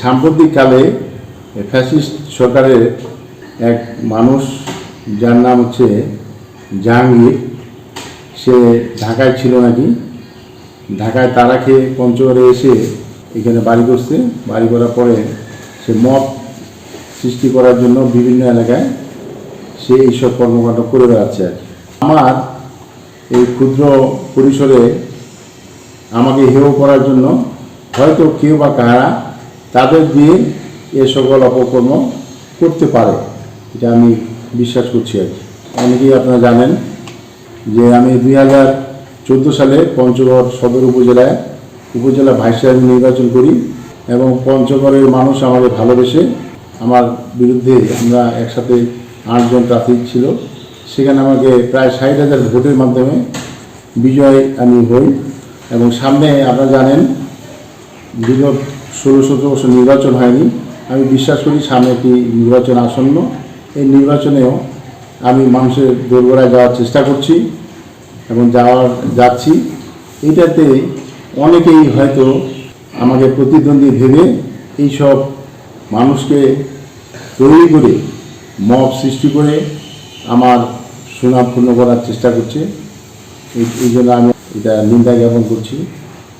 সাম্প্রতিককালে ফ্যাসিস্ট সরকারের এক মানুষ, যার নাম হচ্ছে জাহাঙ্গীর, সে ঢাকায় ছিল নাকি ঢাকায় তারা খেয়ে পঞ্চগড়ে এসে এখানে বাড়ি করছে বাড়ি করার পরে সে মদ সৃষ্টি করার জন্য বিভিন্ন এলাকায় সে এইসব কর্মকাণ্ড করে বেড়াচ্ছে আর। আমার এই ক্ষুদ্র পরিসরে আমাকে হেয় করার জন্য হয়তো কেউ বা কারা তাদের দিয়ে এ সকল অপকর্ম করতে পারে, এটা আমি বিশ্বাস করছি আর কি। অনেকেই আপনারা জানেন যে আমি দুই হাজার চোদ্দ সালে পঞ্চগড় সদর উপজেলায়, উপজেলা ভাইস চেয়ারম্যান নির্বাচন করি এবং পঞ্চগড়ের মানুষ আমাকে ভালোবেসে আমার বিরুদ্ধে আমরা একসাথে আটজন প্রার্থী ছিল। সেখানে আমাকে প্রায় ষাট হাজার ভোটের মাধ্যমে বিজয় আমি হই এবং সামনে আপনারা জানেন দীর্ঘ ষোলো সতেরো বছর নির্বাচন হয়নি। আমি বিশ্বাস করি সামনে একটি নির্বাচন আসন্ন। এই নির্বাচনেও আমি মানুষের দোরগোড়ায় যাওয়ার চেষ্টা করছি এবং যাওয়ার যাচ্ছি। এটাতে অনেকেই হয়তো আমাকে প্রতিদ্বন্দ্বী ভেবে এইসব মানুষকে তৈরি করে, মব সৃষ্টি করে আমার সুনাম পূর্ণ করার চেষ্টা করছে। এই এই জন্য আমি এটা নিন্দা জ্ঞাপন করছি।